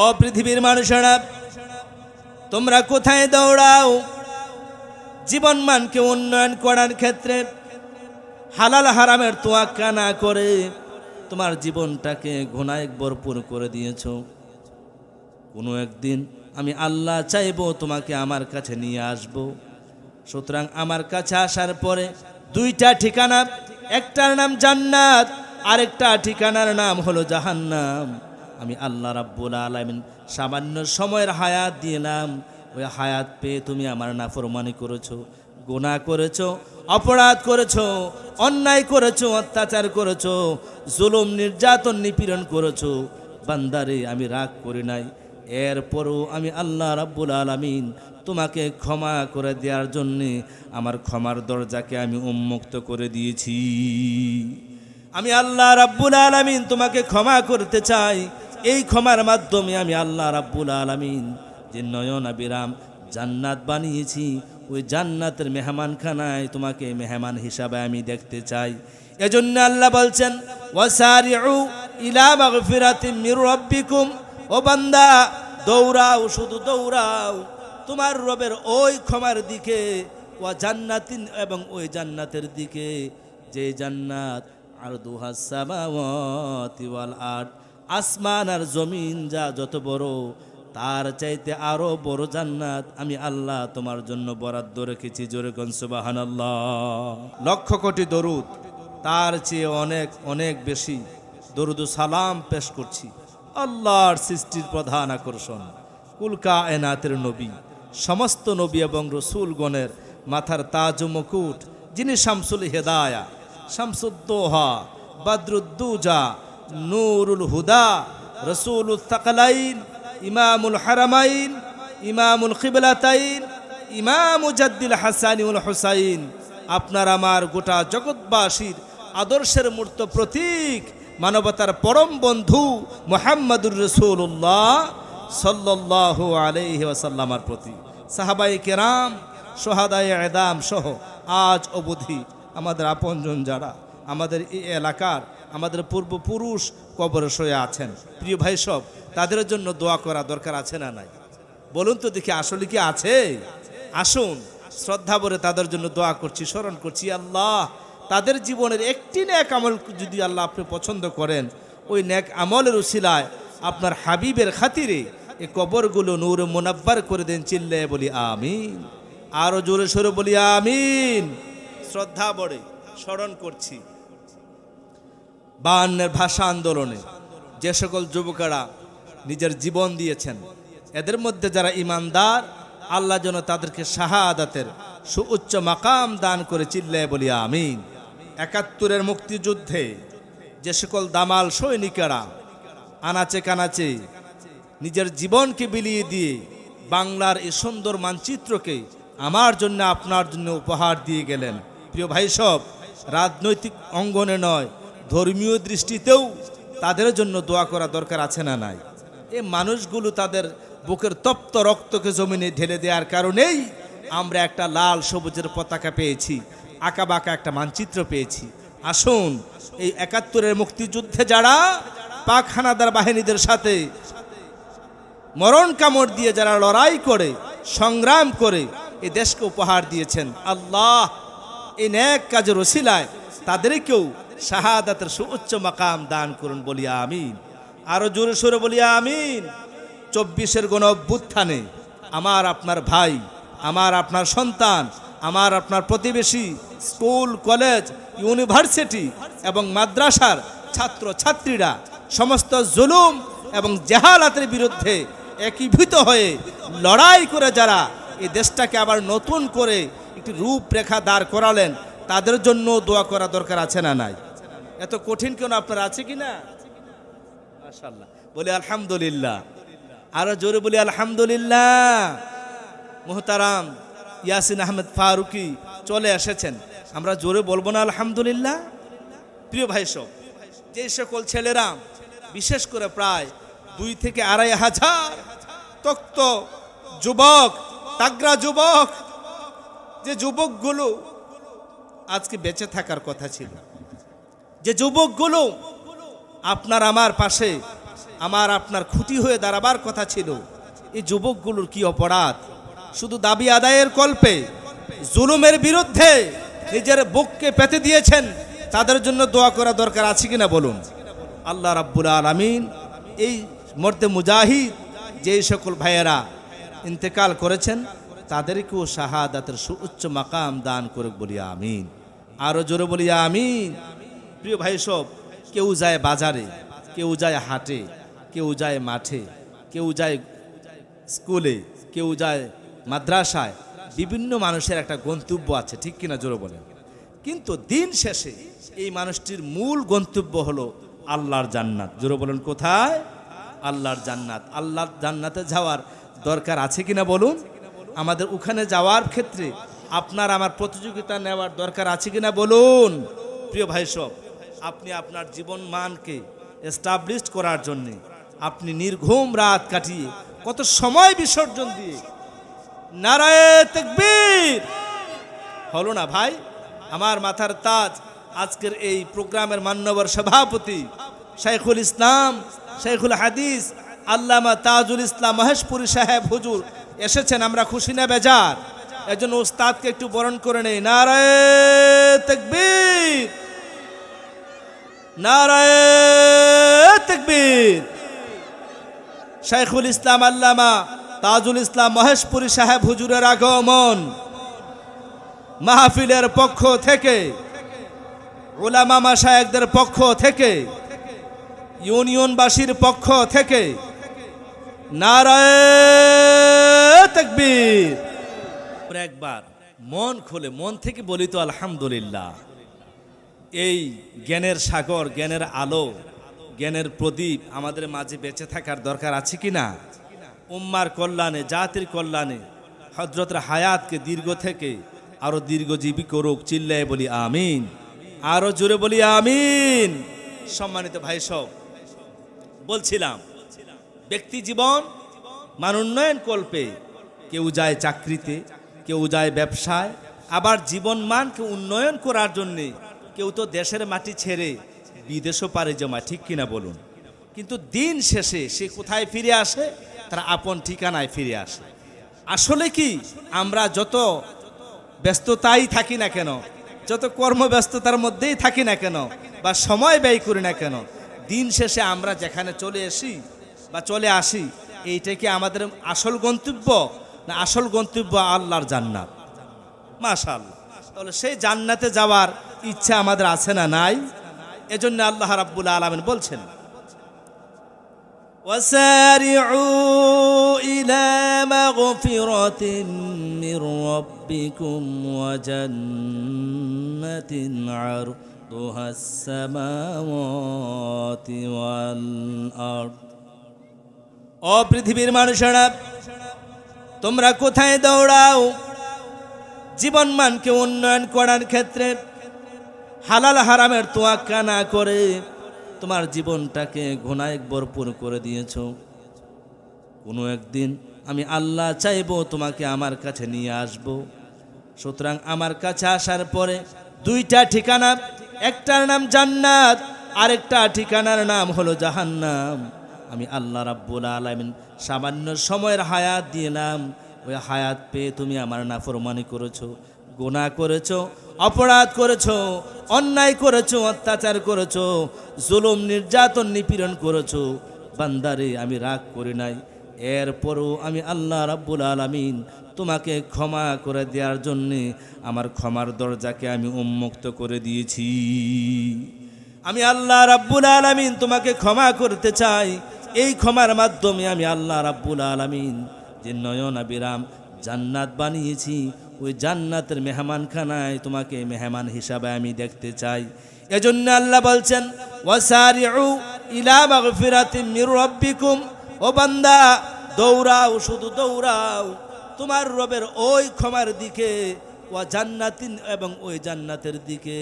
ও পৃথিবীর মানুষেরা, তোমরা কোথায় দৌড়াও? জীবন মানকে উন্নয়ন করার ক্ষেত্রে হালাল হারামের তোয়াক্কা না করে তোমার জীবনটাকে ঘুণায় ভরপুর করে দিয়েছ। কোনো একদিন আমি আল্লাহ চাইব তোমাকে আমার কাছে নিয়ে আসব। সুতরাং আমার কাছে আসার পরে দুইটা ঠিকানা, একটার নাম জান্নাত, আরেকটা ঠিকানার নাম হলো জাহান্নাম। আমি আল্লাহ রাব্বুল আলামিন সামান্য সময়ের হায়াত দিলাম। ওই হায়াত পেয়ে তুমি আমার নাফরমানি করেছ, গুনাহ করেছ, অপরাধ করেছ, অন্যায় করেছ, অত্যাচার করেছ, জুলুম, নির্যাতন, নিপীড়ন করেছ। বান্দারে, আমি রাগ করি নাই। এরপরও আমি আল্লাহ রাব্বুল আলামিন তোমাকে ক্ষমা করে দেওয়ার জন্যে আমার ক্ষমার দরজাকে আমি উন্মুক্ত করে দিয়েছি। আমি আল্লাহ রাব্বুল আলামিন তোমাকে ক্ষমা করতে চাই। এই ক্ষমার মাধ্যমে আমি আল্লাহ রাব্বুল আলামিন যে নয়ন আবিরাম জান্নাত বানিয়েছি, ওই জান্নাতের মেহমানখানায় তোমাকে মেহমান হিসাবে আমি দেখতে চাই। এজন্য আল্লাহ বলছেন ও বান্দা, দৌড়াও, শুধু দৌড়াও। তোমার রবের ওই ক্ষমার দিকে ও জান্নাতিন এবং ওই জান্নাতের দিকে, যে জান্নাত আর দুহাসামাওয়াতি ওয়াল আর্থ আসমান আর জমিন যা যত বড়, তার চাইতে আরও বড় জান্নাত আমি আল্লাহ তোমার জন্য বরাদ্দ রেখেছি। জোরে গনসবাহান লক্ষ কোটি দরুদ, তার চেয়ে অনেক অনেক বেশি দরুদ সালাম পেশ করছি। আল্লাহর সৃষ্টির প্রধান আকর্ষণ কুলকা এনাতের নবী, সমস্ত নবী এবং রসুলগণের মাথার তাজ মুকুট, যিনি শামসুল হেদায়া শামসুদ্দোহা বদরুদ্দুজা নূরুল হুদা রসুলুল তাকলাইন ইমামুল হারামাইন, ইমামুল খিবলাতাইন, ইমাম জাদ্দিল হাসানিউল হুসাইন। আপনার আমার গোটা জগৎবাসীর আদর্শের মূর্ত প্রতীক, মানবতার পরম বন্ধু মোহাম্মদুর রসুল্লাহ সাল্লাহ আলহি ওয়াসাল্লামার প্রতি। সাহাবাই কেরাম সোহাদাই এদাম সহ আজ অবধি আমাদের আপনজন যারা, আমাদের এই এলাকার আমাদের পূর্বপুরুষ কবর শয়ে আছেন। প্রিয় ভাই সব, তাদের জন্য দোয়া করা দরকার আছে না নাই? বলুন তো দেখি, আসলে কি আছে? আসুন, শ্রদ্ধা ভরে তাদের জন্য দোয়া করছি, স্মরণ করছি, আল্লাহ, তাদের জীবনের একটি ন্যাক আমল যদি আল্লাহ আপনি পছন্দ করেন, ওই ন্যাক আমলের উশিলায় আপনার হাবিবের খাতিরে এই কবরগুলো নূর মোনাব্বার করে দেন চিল্লে বলি আমিন। আরও জোরে সোরে বলি আমিন। শ্রদ্ধা বড়ে স্মরণ করছি। বায়ান্নের ভাষা আন্দোলনে যে সকল যুবকেরা নিজের জীবন দিয়েছেন, এদের মধ্যে যারা ইমানদার, আল্লাহ যেন তাদেরকে শাহাদাতের সুউচ্চ মাকাম দান করে চিল্লায় বলি, আমিন। একাত্তরের মুক্তিযুদ্ধে যে সকল দামাল সৈনিকেরা আনাচে কানাচে নিজের জীবনকে বিলিয়ে দিয়ে বাংলার এই সুন্দর মানচিত্রকে আমার জন্য, আপনার জন্য উপহার দিয়ে গেলেন। প্রিয় ভাই সব, রাজনৈতিক অঙ্গনে নয় ধর্মীয় দৃষ্টিতেও তাদের জন্য দোয়া করা দরকার আছে না নাই? এ মানুষগুলো তাদের বুকের তপ্ত রক্তকে জমিনে ঢেলে দেওয়ার কারণেই আমরা একটা লাল সবুজের পতাকা পেয়েছি আঁকা বাঁকা একটা মানচিত্র পেয়েছি। আসুন, এই একাত্তরের মুক্তিযুদ্ধে যারা পাক হানাদার বাহিনীদের সাথে মরণ কামড় দিয়ে যারা লড়াই করে, সংগ্রাম করে, এ দেশকে উপহার দিয়েছেন, আল্লাহ এই ন্যাক কাজের ওসিলায় তাদেরকেও শাহাদাতের সুউচ্চ মাকাম দান করুন বলিয়া আমিন। আরও জোরে সোরে বলিয়া আমিন। চব্বিশের গণ অভ্যুত্থানে আমার আপনার ভাই, আমার আপনার সন্তান, আমার আপনার প্রতিবেশী, স্কুল, কলেজ, ইউনিভার্সিটি এবং মাদ্রাসার ছাত্র ছাত্রীরা সমস্ত জুলুম এবং জেহালাতের বিরুদ্ধে একীভূত হয়ে লড়াই করে যারা এই দেশটাকে আবার নতুন করে একটি রূপরেখা দাঁড় করালেন তাদের জন্য দোয়া করা দরকার আছে না নাই? এত কঠিন কেন আপনার আছে কি না? বলি আলহামদুলিল্লাহ। আরও জোরে বলি আলহামদুলিল্লাহ। মোহতারাম ইয়াসিন আহমেদ ফারুকি চলে এসেছেন। আমরা জোরে বলব না আলহামদুলিল্লাহ? প্রিয় ভাই সব যে সকল ছেলেরা, বিশেষ করে প্রায় দুই থেকে আড়াই হাজার তক্ত যুবক তাগরা যুবক, যে যুবকগুলো আজকে বেঁচে থাকার কথা ছিল। যে যুবকগুলো আপনার আমার পাশে, আমার আপনার খুঁটি হয়ে দাঁড়াবার কথা ছিল, এই যুবকগুলোর কি অপরাধ? শুধু দাবি আদায়ের কল্পে, জুলুমের বিরুদ্ধে নিজের বুককে পেতে দিয়েছেন, তাদের জন্য দোয়া করা দরকার আছে কিনা বলুন? আল্লাহ রাব্বুল আলামিন এই মর্দে মুজাহিদ যে সকল ভাইয়েরা ইন্তেকাল করেছেন তাদেরকেও শাহাদাতের সুউচ্চ মাকাম দান করুক বলিয়া আমিন। আরও জোরে বলিয়া আমিন। প্রিয় ভাই সব, কেউ যায় বাজারে, কেউ যায় হাটে, কেউ যায় মাঠে, কেউ যায় স্কুলে, কেউ যায় মাদ্রাসায়, বিভিন্ন মানুষের একটা গন্তব্য আছে, ঠিক কিনা জোরে বলেন। কিন্তু দিন শেষে এই মানুষটির মূল গন্তব্য হলো আল্লাহর জান্নাত। জোরে বলেন কোথায়? আল্লাহর জান্নাত। আল্লাহর জান্নাতে যাওয়ার দরকার আছে কিনা বলুন? আমাদের ওখানে যাওয়ার ক্ষেত্রে আপনার আমার প্রতিযোগিতা নেওয়ার দরকার আছে কিনা বলুন? প্রিয় ভাই সব, আপনি আপনার জীবন মানকে এস্টাবলিশ করার জন্যে আপনি নির্ঘুম রাত কাটিয়ে কত সময় বিসর্জন দিয়ে নারায় তেকবীর। হলো না ভাই? আমার মাথার তাজ আজকের এই প্রোগ্রামের মান্যবর সভাপতি শাইখুল ইসলাম, শাইখুল হাদিস, আল্লামা তাজুল ইসলাম মহেশপুরি সাহেব হুজুর এসেছেন, আমরা খুশি না বেজার। এজন্য উস্তাদকে একটু বরণ করে নেই। নারায় তেকবীর। শাইখুল ইসলাম আল্লামা তাজুল ইসলাম মহেশপুরি সাহেব হুজুরের আগমন। মাহফিলের পক্ষ থেকে ওলামা মাসায়েকদের পক্ষ থেকে, ইউনিয়নবাসীর পক্ষ থেকে, নারায় একবার মন খুলে, মন থেকে বলি তো আলহামদুলিল্লাহ। এই জ্ঞানের সাগর, জ্ঞানের আলো, জ্ঞানের প্রদীপ আমাদের মাঝে বেঁচে থাকার দরকার আছে কি না? উম্মার কল্যাণে, জাতির কল্যাণে হজরতের হায়াতকে দীর্ঘ থেকে আরও দীর্ঘজীবী করুক, চিল্লায় বলি আমিন। আরও জোরে বলি আমিন। সম্মানিত ভাই সব, বলছিলাম, ব্যক্তি জীবন মান উন্নয়ন কল্পে কেউ যায় চাকরিতে, কেউ যায় ব্যবসায়, আবার জীবন মানকে উন্নয়ন করার জন্যে কেউ তো দেশের মাটি ছেড়ে বিদেশও পারে জমা, ঠিক কিনা বলুন? কিন্তু দিন শেষে সে কোথায় ফিরে আসে? তার আপন ঠিকানায় ফিরে আসে। আসলে কি, আমরা যত ব্যস্ততাই থাকি না কেন, যত কর্মব্যস্ততার মধ্যেই থাকি না কেন, বা সময় ব্যয় করি না কেন, দিন শেষে আমরা যেখানে চলে আসি বা চলে আসি এইটা কি আমাদের আসল গন্তব্য? না আসল গন্তব্য আল্লাহর জান্নাত মাশাআল্লাহ তাহলে সেই জান্নাতে যাওয়ার ইচ্ছা আমাদের আছে না নাই এজন্য আল্লাহ রাব্বুল আলামিন বলছেন وسارعوا إلى مغفرة من ربكم وجنة عرضها السماوات والأرض ও পৃথিবীর মানুষেরা তোমরা কোথায় দৌড়াও? জীবন মানকে উন্নয়ন করার ক্ষেত্রে হালাল হারামের তোয়াক্কা না করে তোমার জীবনটাকে ঘোনায় ভরপুর করে দিয়েছ। কোনো একদিন আমি আল্লাহ চাইব তোমাকে আমার কাছে নিয়ে আসব। সুতরাং আমার কাছে আসার পরে দুইটা ঠিকানা, একটার নাম জান্নাত, আরেকটা ঠিকানার নাম হলো জাহান্নাম। আমি আল্লাহ রাব্বুল আলামিন সামান্য সময়ের হায়াত দিলাম। ওই হায়াত পেয়ে তুমি আমার নাফরমানি করেছ, গুনাহ করেছ, অপরাধ করেছ, অন্যায় করেছ, অত্যাচার করেছ, জুলুম, নির্যাতন, নিপীড়ন করেছ। বান্দারে, আমি রাগ করি নাই। এরপরও আমি আল্লাহ রাব্বুল আলামিন তোমাকে ক্ষমা করে দেওয়ার জন্যে আমার ক্ষমার দরজাকে আমি উন্মুক্ত করে দিয়েছি। আমি আল্লাহ রাব্বুল আলামিন তোমাকে ক্ষমা করতে চাই। এই ক্ষমার মাধ্যমে আমি আল্লাহ রাব্বুল আলামিন যে নয়ন আবিরাম জান্নাত বানিয়েছি, ওই জান্নাতের মেহমানখানায় তোমাকে মেহমান হিসাবে আমি দেখতে চাই। এজন্য আল্লাহ বলছেন, ওয়াসারিউ ইলা মাগফিরাতিম মির রাব্বিকুম ও বান্দা, দৌড়াও, শুধু দৌড়াও। তোমার রবের ওই ক্ষমার দিকে ও জান্নাতিন এবং ওই জান্নাতের দিকে,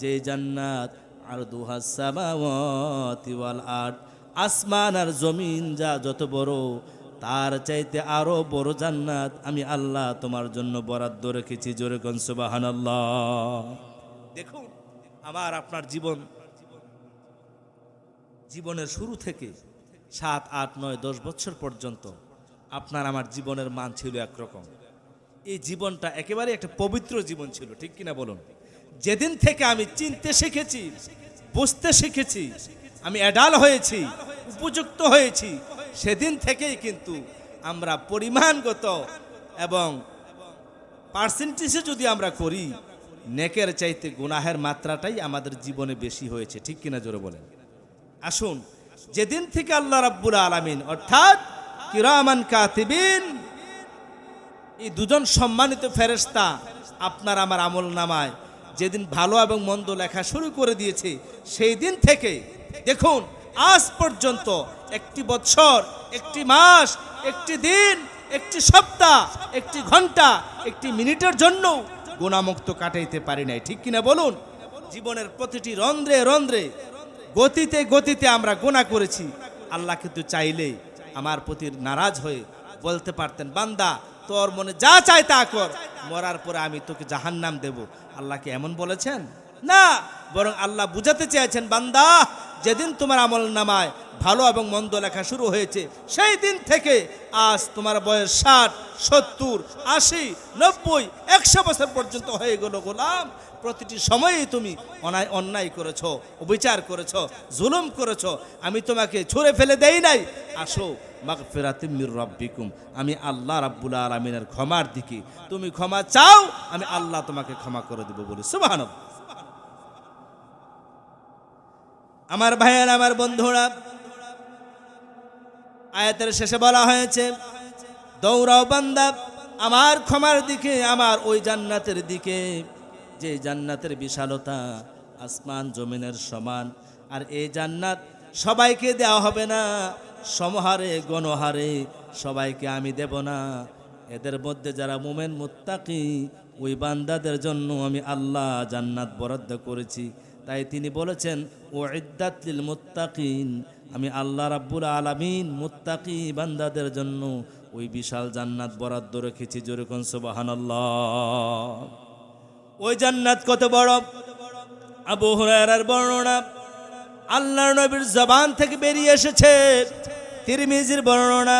যে জান্নাত আর দুহাসামাওয়াতি ওয়াল আর্থ আসমান আর জমিন যা যত বড়, তার চাইতে আরও বড় জান্নাত আমি আল্লাহ তোমার জন্য বরাদ্দ রেখেছি। জোরে কনসুবাহান দেখুন, আমার আপনার জীবন, জীবনের শুরু থেকে সাত, আট, নয়, দশ বছর পর্যন্ত আপনার আমার জীবনের মান ছিল একরকম। এই জীবনটা একেবারে একটা পবিত্র জীবন ছিল, ঠিক কিনা বলুন? যেদিন থেকে আমি চিনতে শিখেছি, বুঝতে শিখেছি, আমি অ্যাডাল হয়েছি উপযুক্ত হয়েছি। সেদিন থেকেই কিন্তু আমরা পরিমাণগত এবং পার্সেন্টেজে যদি আমরা করি, নেকের চাইতে গুনাহের মাত্রাটাই আমাদের জীবনে বেশি হয়েছে। ঠিক কিনা জোরে বলেন? আসুন, যেদিন থেকে আল্লাহ রাব্বুল আলামিন, অর্থাৎ কিরামান কাতিবিন, এই দুজন সম্মানিত ফেরেশতা আপনার আমার আমল নামায়, যেদিন ভালো এবং মন্দ লেখা শুরু করে দিয়েছে, সেই দিন থেকে দেখুন আজ পর্যন্ত একটি বছর, একটি মাস, একটি দিন, একটি সপ্তাহ, একটি ঘণ্টা, একটি মিনিটের জন্য গুণামুক্ত কাটাইতে পারি নাই। ঠিক কিনা বলুন? জীবনের প্রতিটি রন্ধ্রে রন্ধ্রে, গতিতে গতিতে আমরা গুণা করেছি। আল্লাহ কিন্তু চাইলে আমার প্রতি নারাজ হয়ে বলতে পারতেন, বান্দা, তোর মনে যা চাই তা কর, মরার পরে আমি তোকে জাহান্নাম দেব। আল্লাহকে এমন বলেছেন? না, বরং আল্লাহ বুঝাতে চেয়েছেন, বান্দা যেদিন তোমার আমল নামায় ভালো এবং মন্দ লেখা শুরু হয়েছে, সেই দিন থেকে আজ তোমার বয়স ষাট, সত্তর, আশি, নব্বই, একশো বছর পর্যন্ত হয়ে গেল গোলাম। প্রতিটি সময়েই তুমি অনায় অন্যায় করেছ, অবিচার করেছ, জুলুম করেছ। আমি তোমাকে ছুঁড়ে ফেলে দেই নাই। আসো মাগ ফেরাতিমির রব্বিকুম। আমি আল্লাহ রাব্বুল আলমিনের ক্ষমার দিকে। তুমি ক্ষমা চাও, আমি আল্লাহ তোমাকে ক্ষমা করে দেবো বলি। সুবাহান আমার ভাইয়ের, আমার বন্ধুরা, আয়াতের শেষে বলা হয়েছে, দৌড়াও বান্দা, আমার ক্ষমার দিকে, আমার ওই জান্নাতের দিকে। যে জান্নাতের বিশালতা আসমান জমিনের সমান, আর এই জান্নাত সবাইকে দেওয়া হবে না। সমহারে, গণহারে সবাইকে আমি দেব না। এদের মধ্যে যারা মোমেন, মুত্তাকি, ওই বান্দাদের জন্য আমি আল্লাহ জান্নাত বরাদ্দ করেছি। তাই তিনি বলেছেন ও ইদ্দাতলিল মুত্তাকিন আমি আল্লাহ রাব্বুল আলামিন মুত্তাকি বান্দাদের জন্য ওই বিশাল জান্নাত বরাদ্দ রেখেছি যেরকম সুবহানাল্লাহ। ওই জান্নাত কত বড়? আবু হুরায়রার বর্ণনা আল্লাহ নবীর জবান থেকে বেরিয়ে এসেছে। তিরমিজির বর্ণনা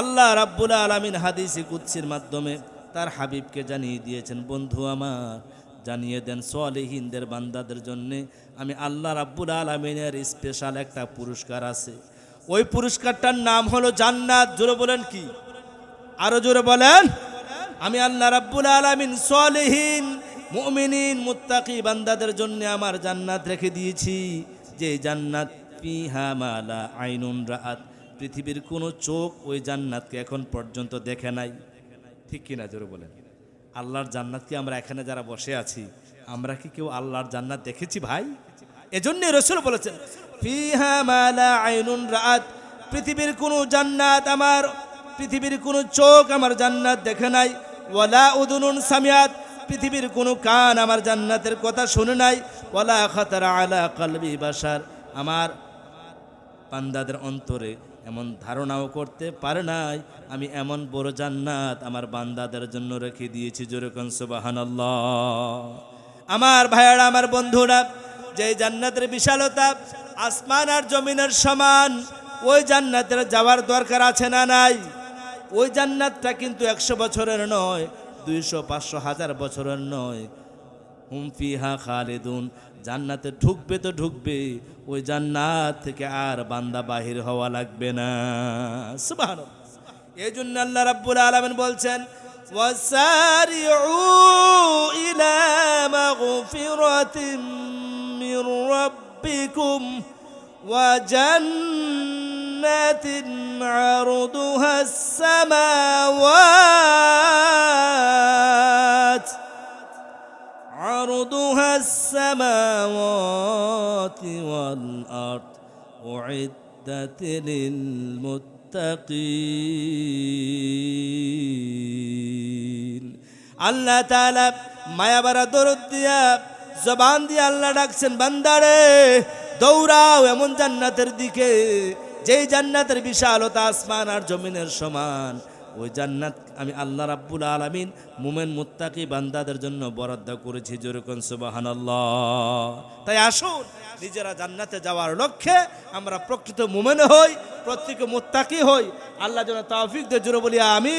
আল্লাহ রাব্বুল আলামিন হাদিসে কুদসির মাধ্যমে তার হাবিবকে জানিয়ে দিয়েছেন, বন্ধু আমার, জানিয়ে দেন সোয়ালিহিনদের বান্দাদের জন্যে আমি আল্লাহ রাব্বুল আলমিনের স্পেশাল একটা পুরস্কার আছে। ওই পুরস্কারটার নাম হলো জান্নাত। জোরে বলেন কি? আরও জোরে বলেন। আমি আল্লাহ রাব্বুল আলামিন সোয়ালিহিন মুমিনিন, মুত্তাকি বান্দাদের জন্য আমার জান্নাত রেখে দিয়েছি। যে জান্নাত পিহা মালা আইনুন রাআত। পৃথিবীর কোনো চোখ ওই জান্নাতকে এখন পর্যন্ত দেখে নাই। ঠিক কিনা জোরে বলেন। আল্লাহর জান্নাত কি আমরা এখানে যারা বসে আছি, আমরা কি কেউ আল্লাহর জান্নাত দেখেছি ভাই? এজন্যই রসুল বলেছেন রাত পৃথিবীর কোনো জান্নাত আমার, পৃথিবীর কোনো চোখ আমার জান্নাত দেখে নাই, ওয়ালা উদুনুন সামিয়াত, পৃথিবীর কোনো কান আমার জান্নাতের কথা শুনে নাই, ওয়ালা খাতারা আলা কলবি বাসার আমার পান্দাদের অন্তরে এমন ধারণাও করতে পারে নাই। আমি এমন বড় জান্নাত আমার বান্দাদের জন্য রেখে দিয়েছি যেরকম সুবাহান আমার ভাইয়ারা, আমার বন্ধুরা যে জান্নাতের বিশালতা, আসমান আর জমিনের সমান, ওই জান্নাতের যাওয়ার দরকার আছে না নাই? ওই জান্নাতটা কিন্তু একশো বছরের নয়, দুইশো পাঁচশো হাজার বছরের নয়। হুম ফিহা খালেদুন জান্নাতে ঢুকবে তো ঢুকবে ওই জান্নাত থেকে আর বান্দা বাহির হওয়া লাগবে না সুবহান এই জন্য আল্লাহ রাব্বুল আলামিন বলছেন وسارعوا إلى مغفرة من ربكم وجنة عرضها السماوات عرضها السماوات والأرض أعدت للمتقين আল্লাহ তাআলা মায়াবারা দরদ দিয়া জবান দিয়ে আল্লাহ ডাকছেন বান্দারে দৌড়াও এমন জান্নাতের দিকে যেই জান্নাতের বিশালতা আসমান আর জমিনের সমান ওই জান্নাত আমি আল্লাহ রাব্বুল আলমিন মুমেন মুত্তাকি বান্দাদের জন্য বরাদ্দ করেছি যেরকম সুবাহান তাই আসুন, নিজেরা জান্নাতে যাওয়ার লক্ষ্যে আমরা প্রকৃত মুমেন হই, প্রত্যেকে মুত্তাকি হই। আল্লাহ যেন তাফিকদের দিয়ে বলি আমি